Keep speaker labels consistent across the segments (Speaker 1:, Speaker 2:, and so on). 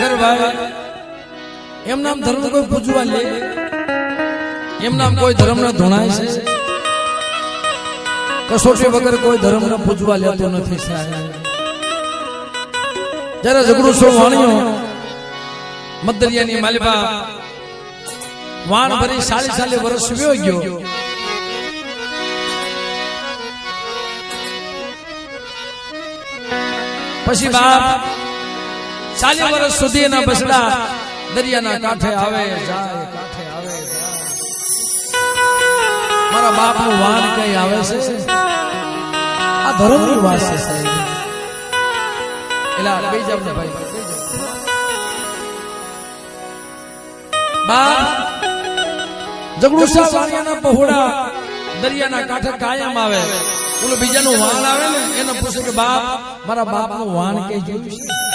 Speaker 1: ખરેખર ભાઈ એમ નામ ધર્મ કોઈ પૂજવા લે? એમ નામ કોઈ ધર્મ ના ધોણાય છે? કસોટી વગર કોઈ ધર્મ ને પૂજવા લેતો નથી સાહેબ. જ્યારે ઝઘડું સો વાણ્યો મદરિયાની માલિબા વાણ ભરી સાલી સાલી વર્ષ વ્યો ગયો. પછી બાપ ચાલી વર્ષ સુધી એના બસડા દરિયાના કાંઠે આવે જાય કાંઠે આવે મારા બાપનું વાન કઈ આવે છે આ ધર્મની વાત છે સાહેબ. બેસી જાવ ને ભાઈ. બાપ જગડુસા વાણિયાના પહોળા દરિયાના કાંઠે કાયમ આવે. ઓલું બીજાનું વાણ આવે ને એને પૂછ્યું કે બાપ મારા બાપનું વાન વાણ કઈ જોયું છે.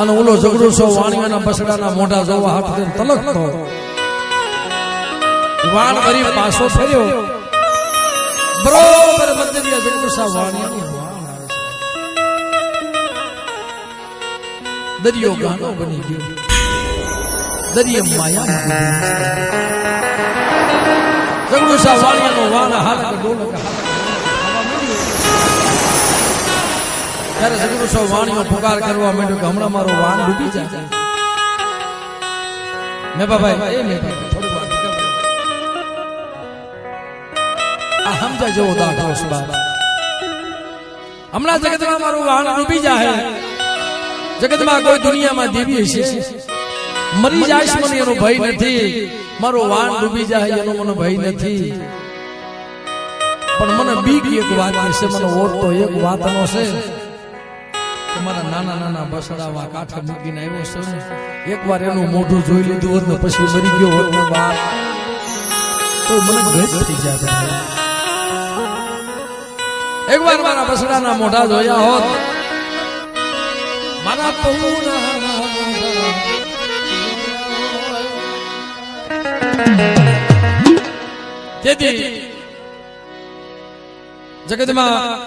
Speaker 1: અને ઓલો જગડુસો વાણિયાના બસડાના મોઢા જોવા હાથ દઈને તલકતો વાણ કરી પાછો ફર્યો. બરોબર મંદિરિયા જગડુસા વાણિયાની વાણ આવે છે. દરિયો ગાનો બની ગયો. દરિયે માયા જગડુસા વાણિયાનો વાણ હાથ ડોલક હાલક ત્યારે જગડુસો વાણીઓ પુકાર કરવા માંડ્યો કે હમણાં મારો વાન ડૂબી જાય. મેં ભાઈ એ મેં થોડી વાર આ સમજા જેવો દાખલો છે બાબા હમણાં જગતમાં મારું વાણ ડૂબી જાય. જગતમાં કોઈ દુનિયામાં દેવી છે મરી જાય મને એનો ભય નથી. મારો વાન ડૂબી જાય એનો મને ભય નથી. પણ મને બીક એક વાત છે, મને ઓર તો એક વાતનો છે. કે મારા નાના નાના બસડામાં કાંઠે મૂકીને આવ્યો છે એકવાર એનું મોઢું જોઈ લીધું હોત ને, પછી મરી ગયો હોત ને બાપ. તો મને ગત થઈ જાત એકવાર મારા બસડાના મોઢા જોયા હોત. મારા તેથી જગતમાં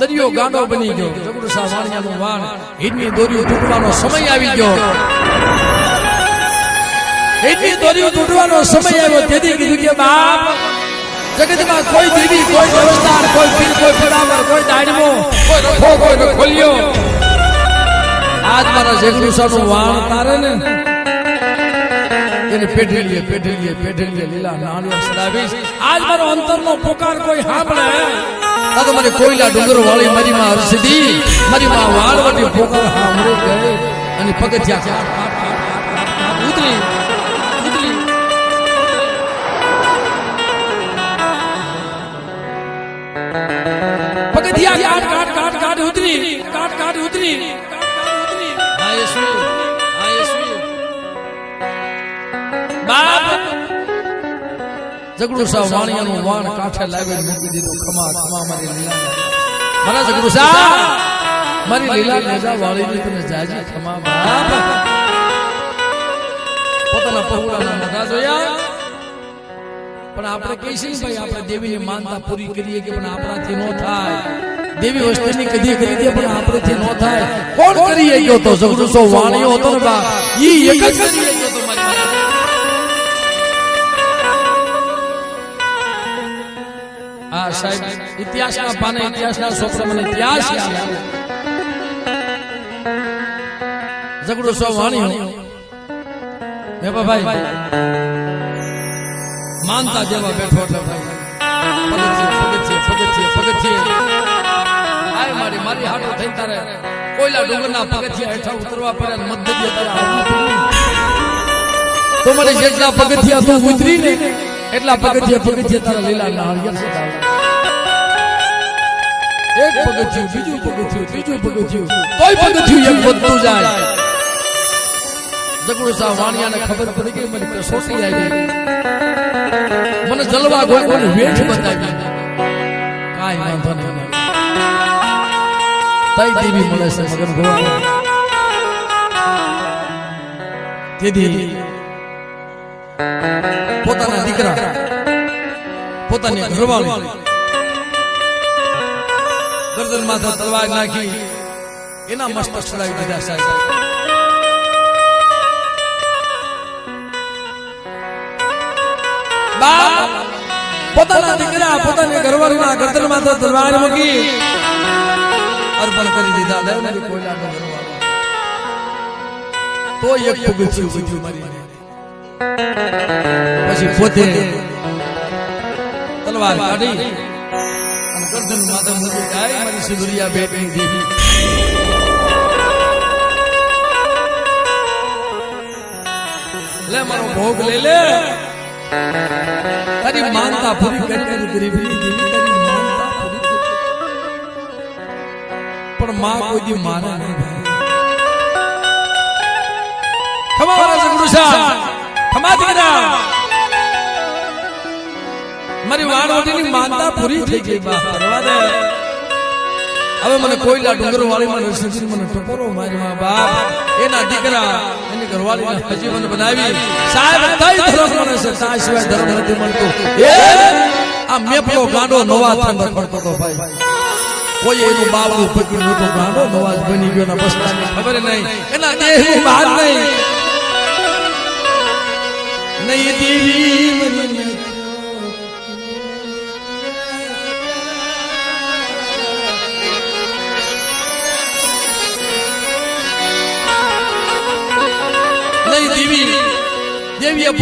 Speaker 1: દરિયો ગાંડો બની ગયો. જગડુસા વાણિયાનું વાણ. હિરની દોરીઓ તૂટવાનો સમય આવી ગયો. હિડની દોરીઓ તૂટવાનો સમય આવ્યો. તેથી કીધું કે બાપ જગતમાં કોઈ દેવી કોઈ દેવસ્તાન કોઈ પીર કોઈ પડાવર કોઈ દાડમો કોઈ રખો કોઈ ખોલ્યો આજ મારા જગડુસાનું વાણ તારે ને? એને પેઢીલીએ પેઢીલીએ પેઢીલીએ લીલા નાળિયેર સડાવીશ આજ મારો અંતરનો પોકાર કોઈ સાંભળે? તો મારી કોયલા ડુંગર વાળી મારી માં હર્ષદી મારી માં વાળવટી પોકર સાંભળે ગયે. અને પગથિયા ઉતરી ઉતરી. પગથિયા કાટ કાટ કાટ કાટ ઉતરી. કાટ કાટ ઉતરી. કાટ કાટ ઉતરી. હા યેશુ હા જગડુસા વાણિયાનું વાણ કાંઠે લાવી મૂકી દીધું. ખમા ખમા, મારી લીલા મારા જગડુસા મારી લીલા નેજા વાળીની તને જાજી, ખમા, બાપ. પોતાના પહોળાના મોઢા જોયા. પણ આપણે કહીશ ને ભાઈ, આપણે દેવીની માનતા પૂરી કરીએ કે પણ આપણાથી ન થાય. દેવી વસ્તુની કદી કરી દે, પણ આપણેથી ન થાય. કોણ કરીએ ગયો તો? જગડુસો વાણિયો હતો ને બા. ઈ એક જ કરીએ ગયો તો મારી આ સાહેબ, ઇતિહાસના પાને માનતા જેવા બેઠો એટલે ભાઈ. મારી પગથિયા હેઠા ઉતરવા પડે મધ્ય તો મને જેટલા પગથિયા તું ઉતરી ને એટલા પગથિયા પગથિયા તારા લીલા નાળિયેર સદાવે. એક પગથિયું બીજું પગથિયું ત્રીજું પગથિયું તોય પગથિયું એમ વધતું જાય જગડુ સા વાણિયાને ખબર પડી ગઈ મને કસોટી આવી મને જલવા ગોળવાની વેઠ બતાવી કાંઈ વાંધો નહીં તઈ દેવી મળે છે મગન ગોવા તેથી પોતાના દીકરા પોતાની ઘરવાળી ગરદન માથે તલવાર નાખી, એના મસ્તક ચડાવી દીધા સાહેબ. પોતાના દીકરા, પોતાની ઘરવાળીના ગરદન માથે તલવાર મૂકી અર્પણ કરી દીધા. લે મારી કોયલાનો ઘરવાળો તો એક પગથિયું વધ્યું મારી પછી પોતે તલવાર કાઢી અને માધવ મૂકી જાય મારી સુંદરિયા બેટની દેવી લે, મારો ભોગ લઈ લે. તારી માનતા પૂરી કરી કરી ગરીબી દેવી તારી પણ માં કોઈ દી માને નહીં ભાઈ. ખમા ગુરુ સાહેબ ખમા દીકરા મારી વાણવટીની માનતા પૂરી થઈ ગઈ. બા કરવા દે હવે મને કોઈલા ડુંગર વાળી મને રસીજી મને ટપોરો માર્યો. બાપ એના દીકરા એની ઘરવાળી હજી મને બનાવી. સાહેબ કઈ ધર્મ મને છે. તા સિવાય ધર્મ નથી મળતો. એ આ મેપલો ગાંડો નવા થંડ પડતો તો ભાઈ. કોઈ એનું બાવડું પકડી મોટો ગાંડો નવાજ બની ગયો ના બસ ખબર નહીં. એના દેહની બહાર નહીં.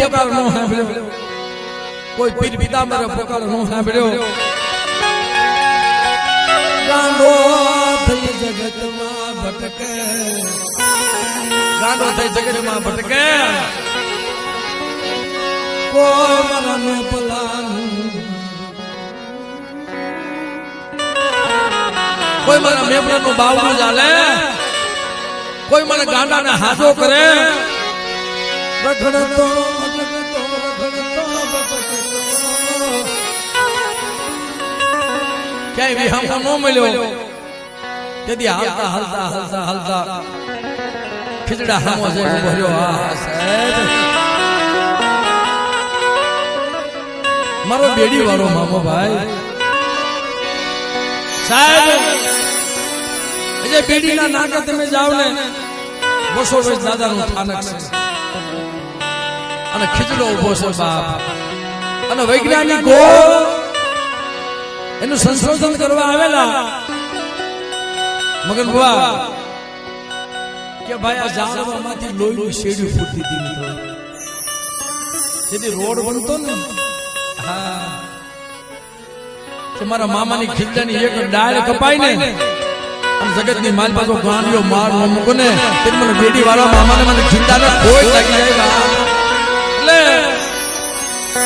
Speaker 1: પોકાર નો સાંભળ્યો. કોઈ પીર પિતાંબરે પોકાર નો સાંભળ્યો. ગાંડો થઈ જગતમાં ભટકે. ગાંડો થઈ જગતમાં ભટકે. કોઈ મરને પલાનું. કોઈ મને મેમણાનું બાવડું ચાલે. કોઈ મને ગાંડાને હાજો કરે. રખડતો ક્યાંય વિહામો ન મળ્યો. તેથી હાલતા હાલતા હાલતા હાલતા ખીચડા હામો છે ઊભો રહ્યો. આ મારો બેડી વાળો મામો ભાઈ. સાહેબ જે બેડીના નાકે તમે જાવ ને બસો વર્ષ દાદાનું સ્થાનક છે. અને ખીચડો ઊભો છે બાપ. અને વૈજ્ઞાનિકો એનું સંશોધન કરવા આવેલા મગન બુઆ કે ભાઈ આ ઝાડવામાંથી લોહીનું શેડ્યું ફૂટતી હતી મિત્રો. જેથી રોડ બનતો ને, હા. કે મારા મામાની ખીચડાની એક ડાળ કપાઈ ને જગત જગતની માલ પાછો ગાંડિયો માર ન મૂકો ને તે મને બેડી વાળા મામાને મને ખીચડાને કોઈ લાગી જાય. એટલે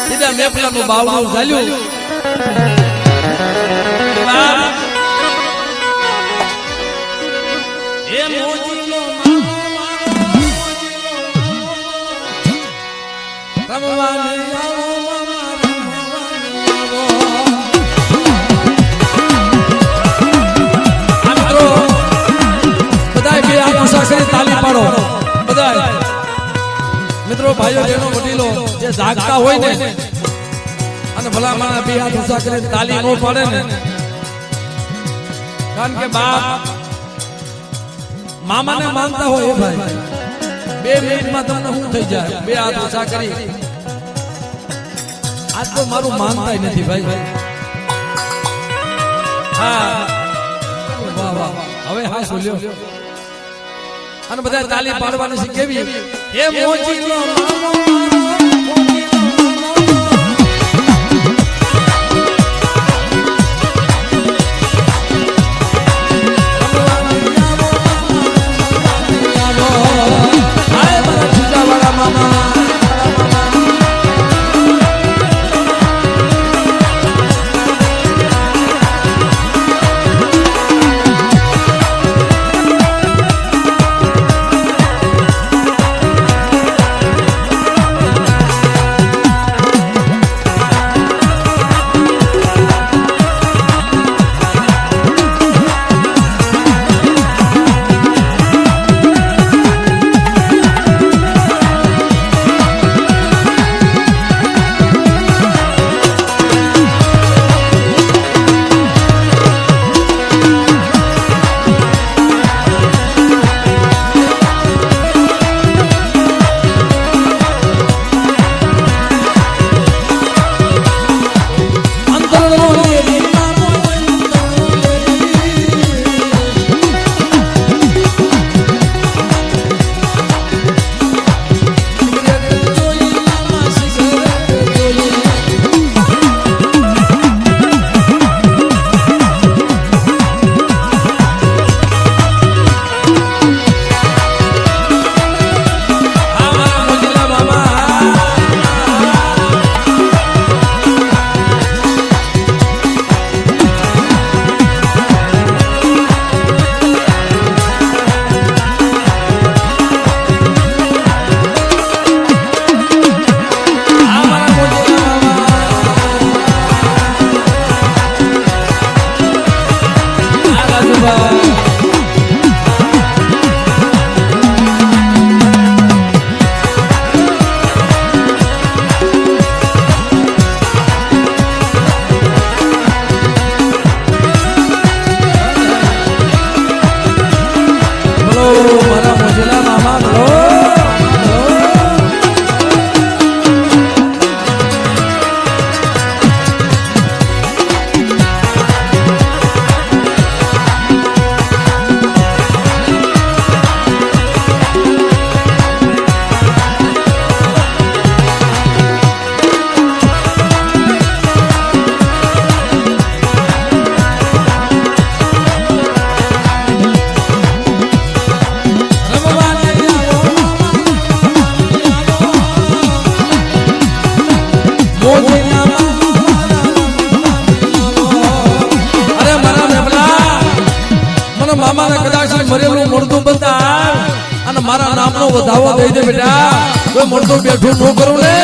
Speaker 1: સીધા નું બાવડું ઝાલ્યું. મિત્રો ભાઈઓ બહેનો વડીલો જે જાગતા હોય ને અને ભલામણ બે હાથ કરી તાલી નો પાડે ને કારણ કે બાપ મામાને માનતા હોય ભાઈ. બે મિનિટમાં તમને શું થઈ જાય. બે હાથ ઊંચા કરી. આજ તો મારું માનતા નથી ભાઈ. હા. વાહ વાહ હવે હા બોલ્યો. અને બધા તાલી પાડવાની છે એ નો મામો દાવો દઈ દે બેટા. કોઈ મળતું બેઠું ન કરું ને.